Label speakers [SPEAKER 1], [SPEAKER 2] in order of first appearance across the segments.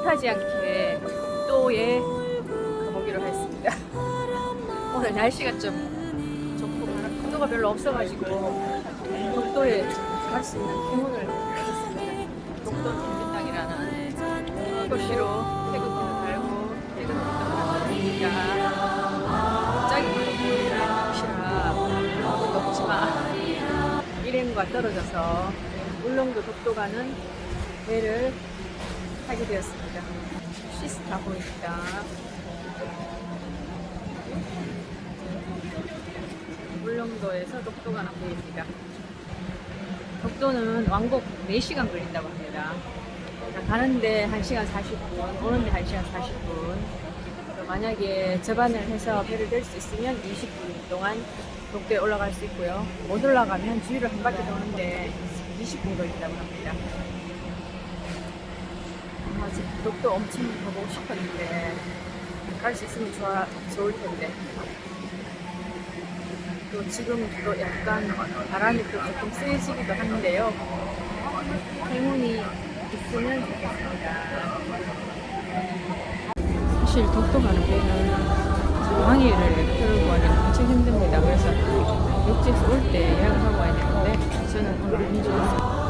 [SPEAKER 1] 뜻하지 않게 또에 가보기로 했습니다. 오늘 날씨가 좀 좋고 풍도가 별로 없어가지고 독도에 갈 수 있는 행운을 얻었습니다. 독도 준비땅이라는 도시로 태극기도 달고 태극기도 하나 달립니다. 갑자기 도시라 아무도 없지만 일행과 떨어져서 울릉도 독도 가는 배를 타게 되었습니다. 시스타 보입니다. 울릉도에서 독도 가는 배입니다. 독도는 왕복 4시간 걸린다고 합니다. 가는데 1시간 40분, 오는데 1시간 40분. 만약에 접안을 해서 배를 댈 수 있으면 20분 동안 독도에 올라갈 수 있고요. 못 올라가면 주위를 한 바퀴 도는데 20분 걸린다고 합니다. 아, 지금 독도 엄청 가보고 싶었는데 갈 수 있으면 좋아, 좋을 텐데. 또 지금 또 약간 바람이 또 조금 세지기도 하는데요. 행운이 있으면 좋겠습니다. 사실 독도 가는 배는 항해를 끌고 가기는 엄청 힘듭니다. 그래서 육지에서 올 때 예약을 하고 와야 되는데 저는 오늘 운이 좋았어요.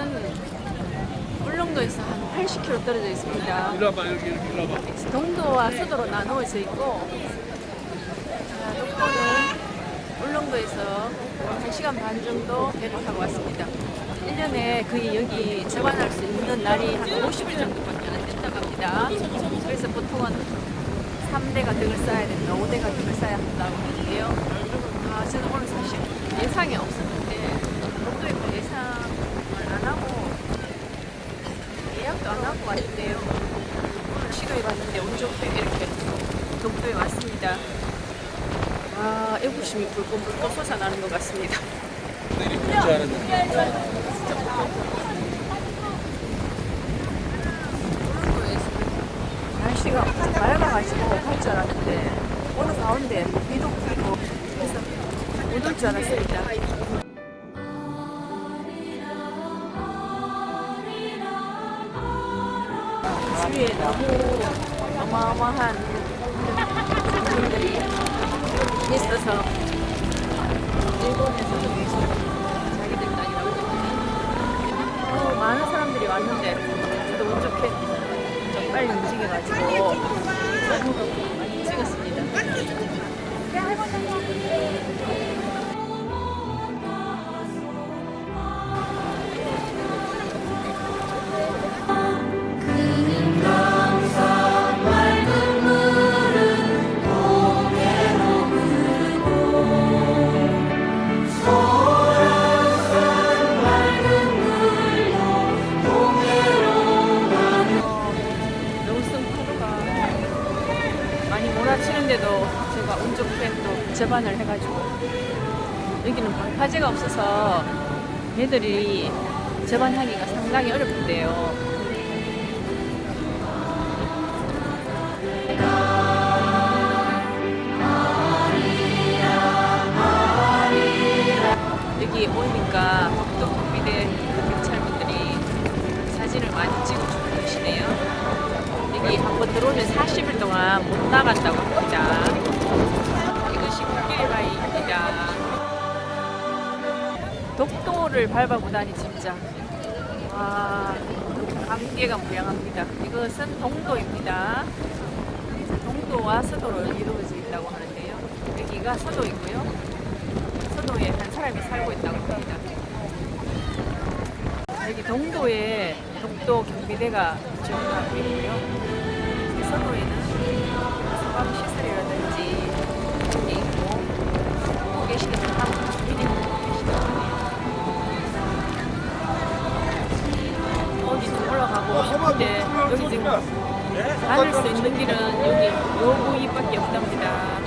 [SPEAKER 1] 울릉도에서 한 80km 떨어져 있습니다.
[SPEAKER 2] 이리 와봐 여기 이렇게 이리 와봐
[SPEAKER 1] 동도와 서도로 나누어져 있고 자, 독도는 울릉도에서 1시간 반 정도 배를 타고 왔습니다. 1년에 거의 여기 접안할 수 있는 날이 한 50일 정도밖에 안 된다고 합니다. 그래서 보통은 3대가 등을 쌓아야 된다, 5대가 등을 쌓아야 한다고 하는데요. 아, 저는 오늘 사실 예상이 없었는데 독도에 뭐 예상을 안 하고 예약도 안 하고 왔는데요. 시간이 봤는데 운 좋게 이렇게 독도에 왔습니다. 아, 애국심이 불끈불끈 솟아나는 것 같습니다.
[SPEAKER 2] 내리
[SPEAKER 1] 날씨가 맑아가지고 갈 줄 알았는데 오늘 가운데 비도 뿌리고 그래서 못 올 줄 알았습니다. 위에 너무 어마어마한 분들이 있어서 일본에서도 계시고 자기들 때문에 어, 많은 사람들이 왔는데 운 좋게 좀 빨리 움직여가지고 운 좋게 또 접안을 해가지고 여기는 방파제가 없어서 애들이 접안하기가 상당히 어렵대요. 여기 오니까 또 국비대 경찰분들이 사진을 많이 찍어주고 계시네요. 여기 한번 들어오면 40일 동안 못 나간다고 합니다. 국길바위입니다. 독도를 밟아보다니 진짜 와 관계가 무량합니다. 이것은 동도입니다. 동도와 서도로 이루어져 있다고 하는데요. 여기가 서도이고요. 서도에 한 사람이 살고 있다고 합니다. 여기 동도에 독도 경비대가 지원하고 있고요. 이 서도에는 싶은데 여기 지금 다닐 수 있는 길은 여기 요 부위밖에 없답니다.